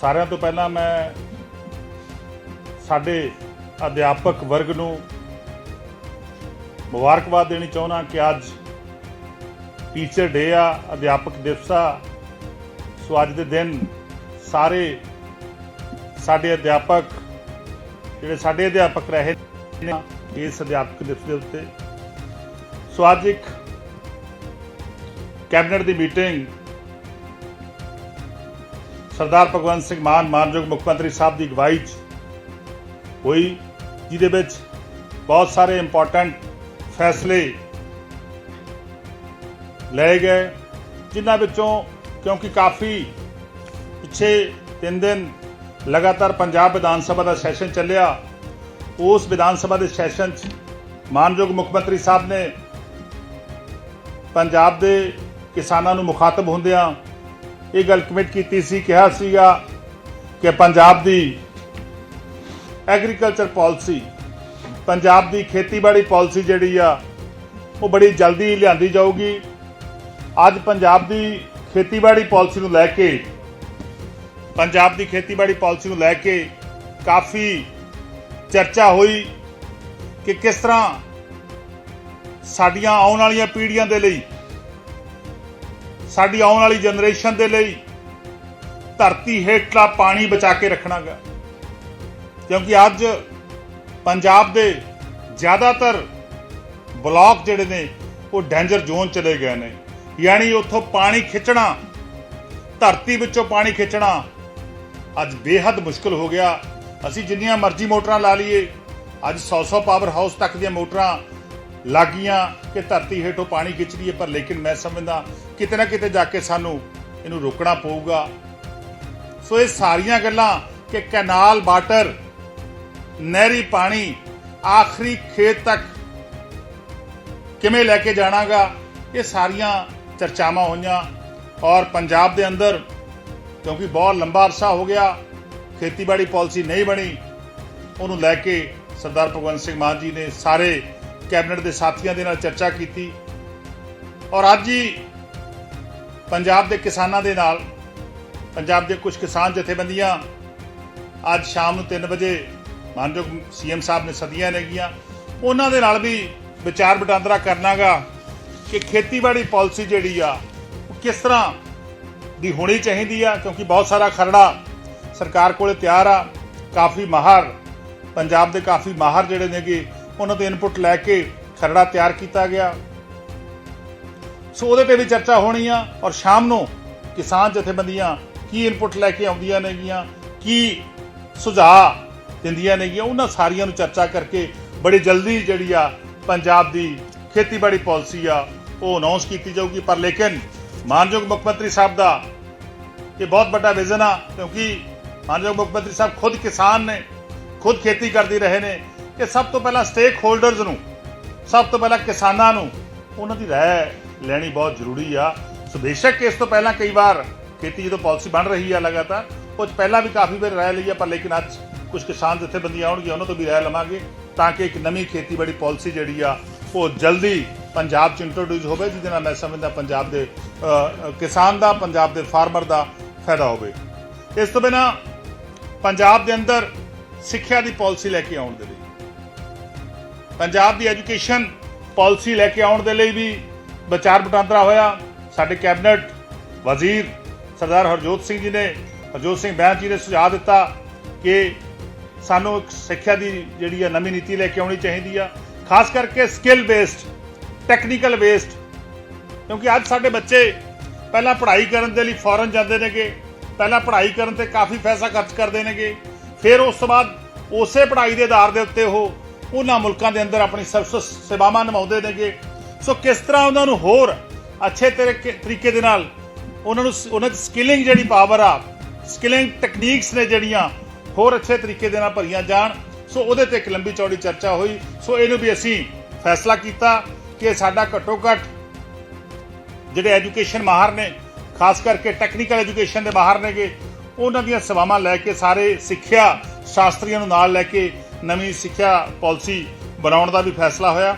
ਸਾਰਿਆਂ ਤੋਂ ਪਹਿਲਾਂ ਮੈਂ ਸਾਡੇ ਅਧਿਆਪਕ ਵਰਗ ਨੂੰ ਮੁਬਾਰਕਬਾਦ ਦੇਣੀ ਚਾਹੁੰਦਾ ਕਿ ਅੱਜ ਟੀਚਰ ਡੇ ਆ, ਅਧਿਆਪਕ ਦਿਵਸ ਆ। ਸੋ ਅੱਜ ਦੇ ਦਿਨ ਸਾਰੇ ਸਾਡੇ ਅਧਿਆਪਕ, ਜਿਹੜੇ ਸਾਡੇ ਅਧਿਆਪਕ ਰਹੇ ਨੇ ਇਸ ਅਧਿਆਪਕ ਦਿਵਸ ਦੇ ਉੱਤੇ। ਸੋ ਅੱਜ ਇੱਕ ਕੈਬਨਿਟ ਦੀ ਮੀਟਿੰਗ ਸਰਦਾਰ ਭਗਵੰਤ ਸਿੰਘ ਮਾਨ ਮਾਨਯੋਗ ਮੁੱਖ ਮੰਤਰੀ ਸਾਹਿਬ ਦੀ ਅਗਵਾਈ 'ਚ ਹੋਈ, ਜਿਹਦੇ ਵਿੱਚ ਬਹੁਤ ਸਾਰੇ ਇੰਪੋਰਟੈਂਟ ਫੈਸਲੇ ਲਏ ਗਏ, ਜਿਨ੍ਹਾਂ ਵਿੱਚੋਂ ਕਿਉਂਕਿ ਕਾਫੀ ਪਿੱਛੇ ਤਿੰਨ ਦਿਨ ਲਗਾਤਾਰ ਪੰਜਾਬ ਵਿਧਾਨ ਸਭਾ ਦਾ ਸੈਸ਼ਨ ਚੱਲਿਆ, ਉਸ ਵਿਧਾਨ ਸਭਾ ਦੇ ਸੈਸ਼ਨ 'ਚ ਮਾਨਯੋਗ ਮੁੱਖ ਮੰਤਰੀ ਸਾਹਿਬ ਨੇ ਪੰਜਾਬ ਦੇ ਕਿਸਾਨਾਂ ਨੂੰ ਮੁਖਾਤਬ ਹੁੰਦਿਆਂ ਇਹ ਗੱਲ ਕਮਿਟ ਕੀਤੀ ਸੀ, ਕਿਹਾ ਸੀਗਾ ਕਿ ਪੰਜਾਬ ਦੀ ਐਗਰੀਕਲਚਰ ਪਾਲਿਸੀ ਪੰਜਾਬ ਦੀ ਖੇਤੀਬਾੜੀ ਪਾਲਿਸੀ ਜਿਹੜੀ ਆ, ਉਹ ਬੜੀ ਜਲਦੀ ਲਿਆਂਦੀ ਜਾਊਗੀ। ਅੱਜ ਪੰਜਾਬ ਦੀ ਖੇਤੀਬਾੜੀ ਪਾਲਿਸੀ ਨੂੰ ਲੈ ਕੇ, ਪੰਜਾਬ ਦੀ ਖੇਤੀਬਾੜੀ ਪਾਲਿਸੀ ਨੂੰ ਲੈ ਕੇ ਕਾਫੀ ਚਰਚਾ ਹੋਈ ਕਿ ਕਿਸ ਤਰ੍ਹਾਂ ਸਾਡੀਆਂ ਆਉਣ ਵਾਲੀਆਂ ਪੀੜ੍ਹੀਆਂ ਦੇ ਲਈ ਸਾਡੀ ਆਉਣ ਵਾਲੀ ਜਨਰੇਸ਼ਨ ਦੇ ਲਈ ਧਰਤੀ ਹੇਠਲਾ ਪਾਣੀ ਬਚਾ ਕੇ ਰੱਖਣਾਗਾ। ਕਿਉਂਕਿ ਅੱਜ ਪੰਜਾਬ ਦੇ ਜ਼ਿਆਦਾਤਰ ਬਲਾਕ ਜਿਹੜੇ ਨੇ, ਉਹ ਡੇਂਜਰ ਜ਼ੋਨ ਚਲੇ ਗਏ ਨੇ। ਯਾਨੀ ਉੱਥੋਂ ਪਾਣੀ ਖਿੱਚਣਾ, ਧਰਤੀ ਵਿੱਚੋਂ ਪਾਣੀ ਖਿੱਚਣਾ ਅੱਜ ਬੇਹੱਦ ਮੁਸ਼ਕਲ ਹੋ ਗਿਆ। ਅਸੀਂ ਜਿੰਨੀਆਂ ਮਰਜ਼ੀ ਮੋਟਰਾਂ ਲਾ ਲਈਏ, ਅੱਜ 100-100 ਪਾਵਰ ਹਾਊਸ ਤੱਕ ਦੀਆਂ ਮੋਟਰਾਂ ਲੱਗੀਆਂ ਕਿ ਧਰਤੀ ਹੇਠੋਂ ਪਾਣੀ ਖਿੱਚ ਲਈਏ ਪਰ ਲੇਕਿਨ ਮੈਂ ਸਮਝਦਾ ਕਿਤੇ ਨਾ ਕਿਤੇ ਜਾ ਕੇ ਸਾਨੂੰ ਇਹਨੂੰ ਰੋਕਣਾ ਪਊਗਾ। ਸੋ ਇਹ ਸਾਰੀਆਂ ਗੱਲਾਂ ਕਿ ਕੈਨਾਲ ਵਾਟਰ ਨਹਿਰੀ ਪਾਣੀ ਆਖਰੀ ਖੇਤ ਤੱਕ ਕਿਵੇਂ ਲੈ ਕੇ ਜਾਣਾਗਾ, ਇਹ ਸਾਰੀਆਂ ਚਰਚਾਵਾਂ ਹੋਈਆਂ। ਔਰ ਪੰਜਾਬ ਦੇ ਅੰਦਰ ਕਿਉਂਕਿ ਬਹੁਤ ਲੰਬਾ ਅਰਸਾ ਹੋ ਗਿਆ, ਖੇਤੀਬਾੜੀ ਪਾਲਿਸੀ ਨਹੀਂ ਬਣੀ, ਉਹਨੂੰ ਲੈ ਕੇ ਸਰਦਾਰ ਭਗਵੰਤ ਸਿੰਘ ਮਾਨ ਜੀ ਨੇ ਸਾਰੇ ਕੈਬਨਿਟ ਦੇ ਸਾਥੀਆਂ ਦੇ ਨਾਲ ਚਰਚਾ ਕੀਤੀ। ਔਰ ਅੱਜ ਹੀ ਪੰਜਾਬ ਦੇ ਕਿਸਾਨਾਂ ਦੇ ਨਾਲ, ਪੰਜਾਬ ਦੇ ਕੁਝ ਕਿਸਾਨ ਜਥੇਬੰਦੀਆਂ ਅੱਜ ਸ਼ਾਮ ਨੂੰ 3 ਵਜੇ ਮਾਨਯੋਗ ਸੀਐਮ ਸਾਹਿਬ ਨੇ ਸਦੀਆਂ ਨੇਗੀਆਂ ਉਹਨਾਂ ਦੇ ਨਾਲ ਵੀ ਵਿਚਾਰ ਵਟਾਂਦਰਾ ਕਰਨਾਗਾ ਕਿ ਖੇਤੀਬਾੜੀ ਪਾਲਿਸੀ ਜਿਹੜੀ ਆ, ਉਹ ਕਿਸ ਤਰ੍ਹਾਂ ਦੀ ਹੋਣੀ ਚਾਹੀਦੀ ਆ, ਕਿਉਂਕਿ ਬਹੁਤ ਸਾਰਾ ਖਰੜਾ ਸਰਕਾਰ ਕੋਲੇ ਤਿਆਰ ਆ। ਕਾਫੀ ਮਾਹਰ, ਪੰਜਾਬ ਦੇ ਕਾਫੀ ਮਾਹਰ ਜਿਹੜੇ ਨੇਗੇ ਉਹਨਾਂ ਤੋਂ ਇਨਪੁਟ ਲੈ ਕੇ ਖਰੜਾ ਤਿਆਰ ਕੀਤਾ ਗਿਆ। ਸੋ ਉਹਦੇ ਤੇ ਵੀ ਚਰਚਾ ਹੋਣੀ ਆ ਔਰ ਸ਼ਾਮ ਨੂੰ ਕਿਸਾਨ ਜਥੇਬੰਦੀਆਂ ਕੀ ਇਨਪੁਟ ਲੈ ਕੇ ਆਉਂਦੀਆਂ ਨੇਗੀਆਂ, ਕੀ ਸੁਝਾਅ ਦਿੰਦੀਆਂ ਨੇਗੀਆਂ, ਉਹਨਾਂ ਸਾਰੀਆਂ ਨੂੰ ਚਰਚਾ ਕਰਕੇ ਬੜੀ ਜਲਦੀ ਜਿਹੜੀ ਆ ਪੰਜਾਬ ਦੀ ਖੇਤੀਬਾੜੀ ਪਾਲਿਸੀ ਆ, ਉਹ ਅਨਾਉਂਸ ਕੀਤੀ ਜਾਊਗੀ। ਪਰ ਲੇਕਿਨ ਮਾਨਯੋਗ ਮੁੱਖ ਮੰਤਰੀ ਸਾਹਿਬ ਦਾ ਇਹ ਬਹੁਤ ਵੱਡਾ ਵਿਜ਼ਨ ਆ, ਕਿਉਂਕਿ ਮਾਨਯੋਗ ਮੁੱਖ ਮੰਤਰੀ ਸਾਹਿਬ ਖੁਦ ਕਿਸਾਨ ਨੇ, ਖੁਦ ਖੇਤੀ ਕਰਦੇ ਰਹੇ ਨੇ ਕਿ ਸਭ ਤੋਂ ਪਹਿਲਾਂ ਸਟੇਕ ਹੋਲਡਰਸ ਨੂੰ, ਸਭ ਤੋਂ ਪਹਿਲਾਂ ਕਿਸਾਨਾਂ ਨੂੰ ਉਹਨਾਂ ਦੀ ਰਾਏ ਲੈਣੀ ਬਹੁਤ ਜ਼ਰੂਰੀ ਆ। ਸੋ ਬੇਸ਼ੱਕ ਇਸ ਤੋਂ ਪਹਿਲਾਂ ਕਈ ਵਾਰ ਖੇਤੀ ਜਦੋਂ ਪਾਲਿਸੀ ਬਣ ਰਹੀ ਆ ਲਗਾਤਾਰ, ਉਹ 'ਚ ਪਹਿਲਾਂ ਵੀ ਕਾਫੀ ਵਾਰ ਰਾਏ ਲਈ ਆ, ਪਰ ਲੇਕਿਨ ਅੱਜ ਕੁਝ ਕਿਸਾਨ ਜਥੇਬੰਦੀਆਂ ਆਉਣਗੀਆਂ, ਉਹਨਾਂ ਤੋਂ ਵੀ ਰਾਏ ਲਵਾਂਗੇ ਤਾਂ ਕਿ ਇੱਕ ਨਵੀਂ ਖੇਤੀਬਾੜੀ ਪਾਲਿਸੀ ਜਿਹੜੀ ਆ, ਉਹ ਜਲਦੀ ਪੰਜਾਬ ਚ ਇੰਟਰੋਡਿਊਸ ਹੋਵੇ, ਜਿਹਦੇ ਨਾਲ ਮੈਂ ਸਮਝਦਾ ਪੰਜਾਬ ਦੇ ਕਿਸਾਨ ਦਾ, ਪੰਜਾਬ ਦੇ ਫਾਰਮਰ ਦਾ ਫਾਇਦਾ ਹੋਵੇ। ਇਸ ਤੋਂ ਬਿਨਾ ਪੰਜਾਬ ਦੇ ਅੰਦਰ ਸਿੱਖਿਆ ਦੀ ਪਾਲਿਸੀ ਲੈ ਕੇ ਆਉਣ ਦੇ ਲਈ ਪੰਜਾਬ ਦੀ ਐਜੂਕੇਸ਼ਨ ਪਾਲਿਸੀ ਲੈ ਕੇ ਆਉਣ ਦੇ ਲਈ ਵੀ ਵਿਚਾਰ ਵਟਾਂਦਰਾ ਹੋਇਆ। ਸਾਡੇ ਕੈਬਨਿਟ ਵਜ਼ੀਰ ਸਰਦਾਰ ਹਰਜੋਤ ਸਿੰਘ ਜੀ ਨੇ, ਹਰਜੋਤ ਸਿੰਘ ਬੈਂਸ ਜੀ ਨੇ ਸੁਝਾਅ ਦਿੱਤਾ ਕਿ ਸਾਨੂੰ ਇੱਕ ਸਿੱਖਿਆ ਦੀ ਜਿਹੜੀ ਆ ਨਵੀਂ ਨੀਤੀ ਲੈ ਕੇ ਆਉਣੀ ਚਾਹੀਦੀ ਆ। ਖਾਸ ਕਰਕੇ ਸਕਿੱਲ ਬੇਸਡ ਟੈਕਨੀਕਲ ਬੇਸਡ ਕਿਉਂਕਿ ਅੱਜ ਸਾਡੇ ਬੱਚੇ ਪਹਿਲਾਂ ਪੜ੍ਹਾਈ ਕਰਨ ਦੇ ਲਈ ਫੋਰਨ ਜਾਂਦੇ ਨੇਗੇ, ਪਹਿਲਾਂ ਪੜ੍ਹਾਈ ਕਰਨ ਤੇ ਕਾਫੀ ਪੈਸਾ ਖਰਚ ਕਰਦੇ ਨੇਗੇ। ਫਿਰ ਉਸ ਤੋਂ ਬਾਅਦ ਉਸੇ ਪੜ੍ਹਾਈ ਦੇ ਆਧਾਰ ਦੇ ਉੱਤੇ ਉਹ ਉਹਨਾਂ ਮੁਲਕਾਂ ਦੇ ਅੰਦਰ ਆਪਣੀ ਸਰਵਿਸ ਸੇਵਾਵਾਂ ਨਿਭਾਉਂਦੇ ਨੇਗੇ। ਸੋ ਕਿਸ ਤਰ੍ਹਾਂ ਉਹਨਾਂ ਨੂੰ ਹੋਰ ਅੱਛੇ ਤਰੀਕੇ ਤਰੀਕੇ ਦੇ ਨਾਲ ਉਹਨਾਂ ਨੂੰ ਉਹਨਾਂ ਦੀ ਸਕਿਲਿੰਗ ਜਿਹੜੀ ਪਾਵਰ ਆ ਸਕਿਲਿੰਗ ਟੈਕਨੀਕਸ ਨੇ ਜਿਹੜੀਆਂ, ਹੋਰ ਅੱਛੇ ਤਰੀਕੇ ਦੇ ਨਾਲ ਭਰੀਆਂ ਜਾਣ। ਸੋ ਉਹਦੇ ਤੇ ਇੱਕ ਲੰਬੀ ਚੌੜੀ ਚਰਚਾ ਹੋਈ। ਸੋ ਇਹਨੂੰ ਵੀ ਅਸੀਂ ਫੈਸਲਾ ਕੀਤਾ ਕਿ ਸਾਡਾ ਘੱਟੋ ਘੱਟ ਜਿਹੜੇ ਐਜੂਕੇਸ਼ਨ ਮਾਹਰ ਨੇ, ਖਾਸ ਕਰਕੇ ਟੈਕਨੀਕਲ ਐਜੂਕੇਸ਼ਨ ਦੇ ਮਾਹਰ ਨੇਗੇ, ਉਹਨਾਂ ਦੀਆਂ ਸੇਵਾਵਾਂ ਲੈ ਕੇ ਸਾਰੇ ਸਿੱਖਿਆ ਸ਼ਾਸਤਰੀਆਂ ਨੂੰ ਨਾਲ ਲੈ ਕੇ ਨਵੀਂ ਸਿੱਖਿਆ ਪਾਲਿਸੀ ਬਣਾਉਣ ਦਾ ਵੀ ਫੈਸਲਾ ਹੋਇਆ।